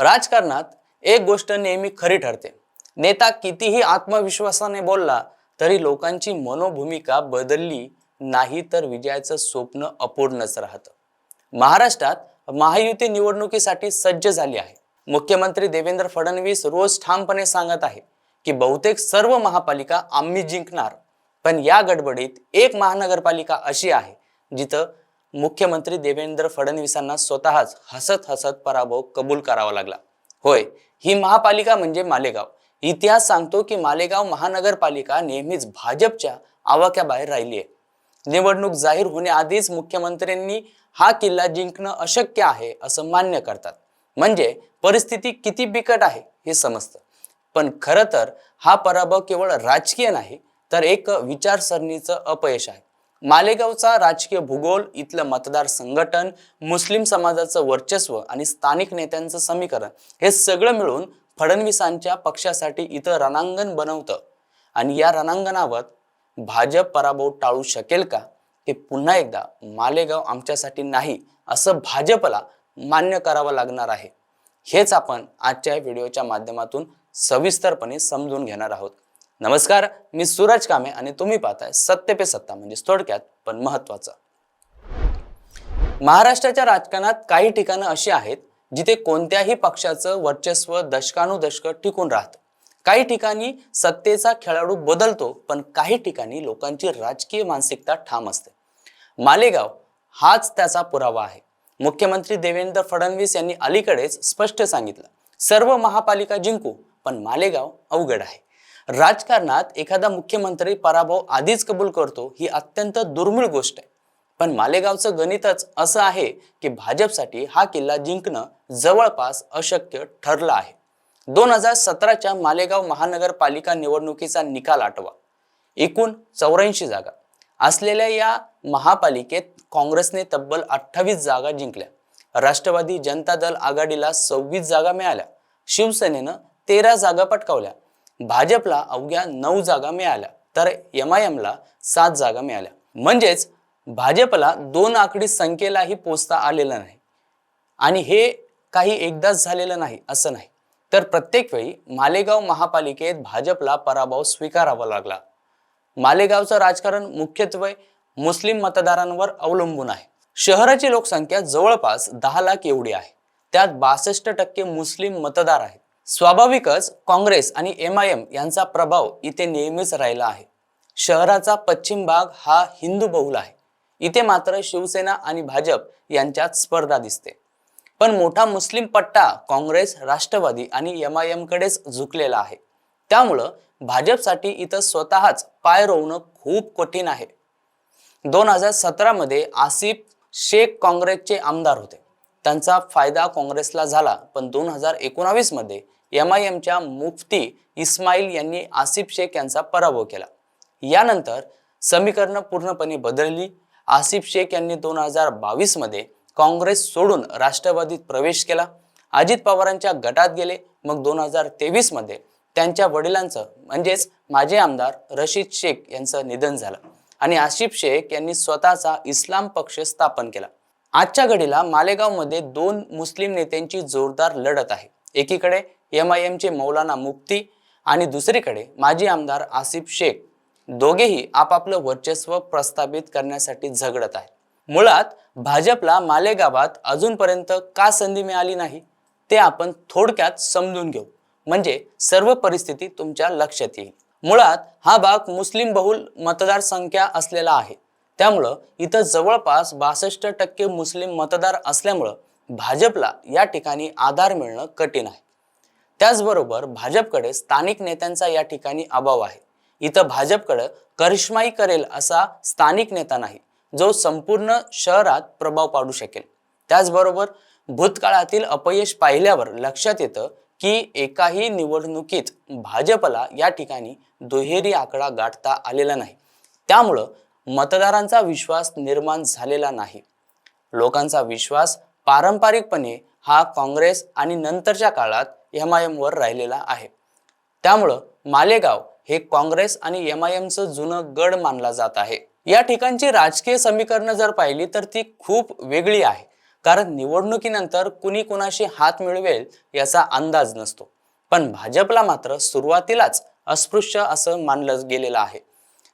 राजकारणात एक गोष्ट नेहमी खरी ठरते. नेता कितीही आत्मविश्वासाने बोलला तरी लोकांची मनोभूमिका बदलली नाही तर विजयाचं स्वप्न अपूर्णच राहतं. महाराष्ट्रात महायुती निवडणुकीसाठी सज्ज झाली आहे. मुख्यमंत्री देवेंद्र फडणवीस रोज ठामपणे सांगत आहे की बहुतेक सर्व महापालिका आम्ही जिंकणार. पण या गडबडीत एक महानगरपालिका अशी आहे जिथं मुख्यमंत्री देवेंद्र फडणवीसांना स्वतःच हसत हसत पराभव कबूल करावा लागला. होय ही महापालिका म्हणजे मालेगाव. इतिहास सांगतो की मालेगाव महानगरपालिका नेहमीच भाजपच्या आवाक्याबाहेर राहिली आहे. निवडणूक जाहीर होण्याआधीच मुख्यमंत्र्यांनी हा किल्ला जिंकणं अशक्य आहे असं मान्य करतात. म्हणजे परिस्थिती किती बिकट आहे हे समजतं. पण खरं तर हा पराभव केवळ राजकीय नाही तर एक विचारसरणीचं अपयश आहे. मालेगावचा राजकीय भूगोल इथलं मतदार संघटन मुस्लिम समाजाचं वर्चस्व आणि स्थानिक नेत्यांचं समीकरण हे सगळं मिळून फडणवीसांच्या पक्षासाठी इथं रणांगण बनवतं. आणि या रणांगणावर भाजप पराभव टाळू शकेल का? हे पुन्हा एकदा मालेगाव आमच्यासाठी नाही असं भाजपला मान्य करावं लागणार आहे. हेच आपण आजच्या व्हिडिओच्या माध्यमातून सविस्तरपणे समजून घेणार आहोत. नमस्कार मी सूरज कामे आणि तुम्ही पाहताय सत्य पे सत्ता म्हणजे थोडक्यात पण महत्वाचं. महाराष्ट्राच्या राजकारणात काही ठिकाणं अशी आहेत जिथे कोणत्याही पक्षाचं वर्चस्व दशकानुदशक टिकून राहतं. काही ठिकाणी सत्तेचा खेळाडू बदलतो पण काही ठिकाणी लोकांची राजकीय मानसिकता ठाम असते. मालेगाव हाच त्याचा पुरावा आहे. मुख्यमंत्री देवेंद्र फडणवीस यांनी अलीकडेच स्पष्ट सांगितलं सर्व महापालिका जिंकू पण मालेगाव अवघड आहे. राजकारणात एखादा मुख्यमंत्री पराभव आधीच कबूल करतो ही अत्यंत दुर्मिळ गोष्ट आहे. पण मालेगावचं गणितच असं आहे की भाजपसाठी हा किल्ला जिंकणं जवळपास अशक्य ठरलं आहे. दोन हजार सतराच्या मालेगाव महानगरपालिका निवडणुकीचा निकाल आठवा. एकूण चौऱ्याऐंशी जागा. असलेल्या या महापालिकेत काँग्रेसने तब्बल अठ्ठावीस जागा जिंकल्या. राष्ट्रवादी जनता दल आघाडीला सव्वीस जागा मिळाल्या. शिवसेनेनं तेरा जागा पटकावल्या. भाजपला अवघ्या नऊ जागा मिळाल्या तर एम आय एमला सात जागा मिळाल्या. म्हणजेच भाजपला दोन आकडी संख्येलाही पोचता आलेलं नाही. आणि हे काही एकदाच झालेलं नाही असं नाही. तर प्रत्येक वेळी मालेगाव महापालिकेत भाजपला पराभव स्वीकारावा लागला. मालेगावचं राजकारण मुख्यत्वे मुस्लिम मतदारांवर अवलंबून आहे. शहराची लोकसंख्या जवळपास दहा लाख एवढी आहे. त्यात बासष्ट टक्के मुस्लिम मतदार आहेत. स्वाभाविकच काँग्रेस आणि एम आय एम यांचा प्रभाव इथे नेहमीच राहिला आहे. शहराचा पश्चिम भाग हा हिंदू बहुल आहे. इथे मात्र शिवसेना आणि भाजप यांच्यात स्पर्धा दिसते. पण मोठा मुस्लिम पट्टा काँग्रेस राष्ट्रवादी आणि एम आय एमकडेच झुकलेला आहे. त्यामुळं भाजपसाठी इथं स्वतःच पाय रोवणं खूप कठीण आहे. दोन हजार सतरामध्ये आसिफ शेख काँग्रेसचे आमदार होते. त्यांचा फायदा काँग्रेसला झाला पण दोन हजार एकोणावीसमध्ये एम आय एमच्या मुफ्ती इस्माईल यांनी आसिफ शेख यांचा पराभव केला. यानंतर समीकरणं पूर्णपणे बदलली. आसिफ शेख यांनी दोन हजार बावीसमध्ये काँग्रेस सोडून राष्ट्रवादीत प्रवेश केला. अजित पवारांच्या गटात गेले. मग दोन हजार तेवीसमध्ये त्यांच्या वडिलांचं म्हणजेच माजी आमदार रशीद शेख यांचं निधन झालं आणि आसिफ शेख यांनी स्वतःचा इस्लाम पक्ष स्थापन केला. आजच्या घडीला मालेगावमध्ये दोन मुस्लिम नेत्यांची जोरदार लढत आहे. एकीकडे एम आय एमचे मौलाना मुक्ती आणि दुसरीकडे माजी आमदार आसिफ शेख दोघेही आपापलं वर्चस्व प्रस्थापित करण्यासाठी झगडत आहेत. मुळात भाजपला मालेगावात अजूनपर्यंत का संधी मिळाली नाही ते आपण थोडक्यात समजून घेऊ. म्हणजे सर्व परिस्थिती तुमच्या लक्षात येईल. मुळात हा भाग मुस्लिम बहुल मतदारसंख्या असलेला आहे. त्यामुळं इथं जवळपास बासष्ट टक्के मुस्लिम मतदार असल्यामुळं भाजपला या ठिकाणी आधार मिळणं कठीण आहे. त्याचबरोबर भाजपकडे स्थानिक नेत्यांचा या ठिकाणी अभाव आहे. इथं भाजपकडं करिश्माई करेल असा स्थानिक नेता नाही जो संपूर्ण शहरात प्रभाव पाडू शकेल. त्याचबरोबर भूतकाळातील अपयश पाहिल्यावर लक्षात येतं की एकाही निवडणुकीत भाजपला या ठिकाणी दुहेरी आकडा गाठता आलेला नाही. त्यामुळं मतदारांचा विश्वास निर्माण झालेला नाही. लोकांचा विश्वास पारंपरिकपणे हा काँग्रेस आणि नंतरच्या काळात एम आय एमवर राहिलेला आहे. त्यामुळं मालेगाव हे काँग्रेस आणि एम आय एमचं जुनं गड मानला जात आहे. या ठिकाणची राजकीय समीकरणं जर पाहिली तर ती खूप वेगळी आहे. कारण निवडणुकीनंतर कुणी कुणाशी हात मिळवेल याचा अंदाज नसतो. पण भाजपला मात्र सुरुवातीलाच अस्पृश्य असं मानलं गेलेलं आहे.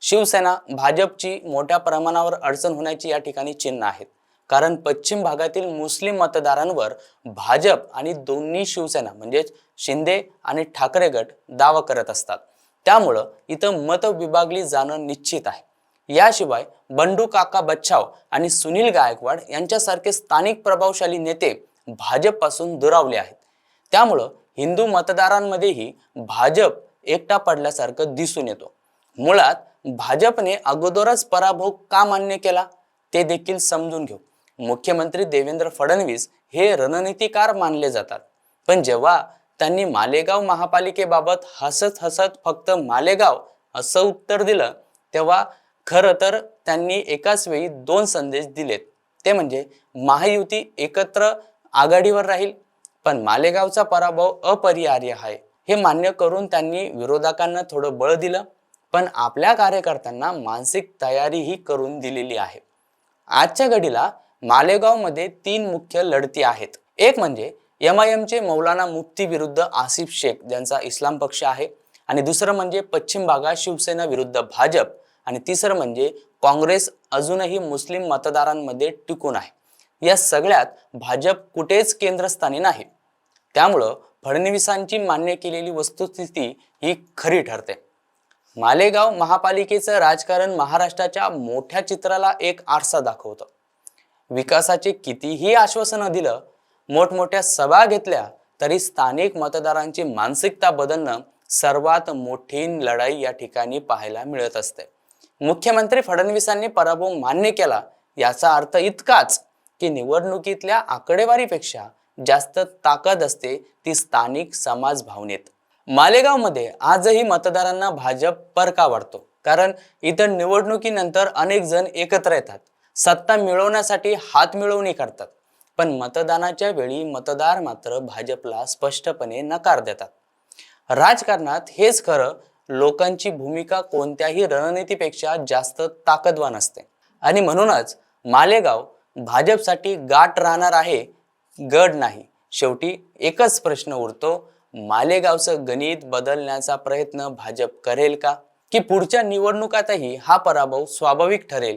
शिवसेना भाजपची मोठ्या प्रमाणावर अडचण होण्याची या ठिकाणी चिन्ह आहेत. कारण पश्चिम भागातील मुस्लिम मतदारांवर भाजप आणि दोन्ही शिवसेना म्हणजेच शिंदे आणि ठाकरे गट दावा करत असतात. त्यामुळं इथं मत विभागली जाणं निश्चित आहे. याशिवाय बंडू काका बच्छाव आणि सुनील गायकवाड यांच्यासारखे स्थानिक प्रभावशाली नेते भाजपपासून दुरावले आहेत. त्यामुळं हिंदू मतदारांमध्येही भाजप एकटा पडल्यासारखं दिसून येतो. मुळात भाजपने अगोदरच पराभव का मान्य केला? ते देखील समजून घेऊ. मुख्यमंत्री देवेंद्र फडणवीस हे रणनीतिकार मानले जातात. पण जेव्हा त्यांनी मालेगाव महापालिकेबाबत हसत हसत फक्त मालेगाव असं उत्तर दिलं तेव्हा खरं तर त्यांनी एकाच वेळी दोन संदेश दिलेत. ते म्हणजे महायुती एकत्र आघाडीवर राहील पण मालेगावचा पराभव अपरिहार्य आहे. हे मान्य करून त्यांनी विरोधकांना थोडं बळ दिलं पण आपल्या कार्यकर्त्यांना मानसिक तयारीही करून दिलेली आहे. आजच्या घडीला मालेगावमध्ये तीन मुख्य लढती आहेत. एक म्हणजे एम आय एमचे मौलाना मुफ्ती विरुद्ध आसिफ शेख ज्यांचा इस्लाम पक्ष आहे आणि दुसरं म्हणजे पश्चिम भागात शिवसेना विरुद्ध भाजप आणि तिसरं म्हणजे काँग्रेस अजूनही मुस्लिम मतदारांमध्ये टिकून आहे. या सगळ्यात भाजप कुठेच केंद्रस्थानी नाही. त्यामुळं फडणवीसांची मान्य केलेली वस्तुस्थिती ही खरी ठरते. मालेगाव महापालिकेचं राजकारण महाराष्ट्राच्या मोठ्या चित्राला एक आरसा दाखवतं. विकासाचे कितीही आश्वासनं दिलं मोठमोठ्या सभा घेतल्या तरी स्थानिक मतदारांची मानसिकता बदलणं सर्वात मोठी लढाई या ठिकाणी पाहायला मिळत असते. मुख्यमंत्री फडणवीसांनी पराभव मान्य केला याचा अर्थ इतकाच की निवडणुकीतल्या आकडेवारीपेक्षा जास्त ताकद असते ती स्थानिक समाज भावनेत. मालेगावमध्ये आजही मतदारांना भाजप परका वाढतो कारण इतर निवडणुकीनंतर अनेक जण एकत्र येतात. सत्ता मिळवण्यासाठी हात मिळवणी करतात. पण मतदानाच्या वेळी मतदार मात्र भाजपला स्पष्टपणे नकार देतात. राजकारणात हेच खरं लोकांची भूमिका कोणत्याही रणनीतीपेक्षा जास्त ताकदवान असते. आणि म्हणूनच मालेगाव भाजपसाठी गाठ राहणार आहे गड नाही. शेवटी एकच प्रश्न उरतो मालेगावचं गणित बदलण्याचा प्रयत्न भाजप करेल का? की पुढच्या निवडणुकातही हा पराभव स्वाभाविक ठरेल?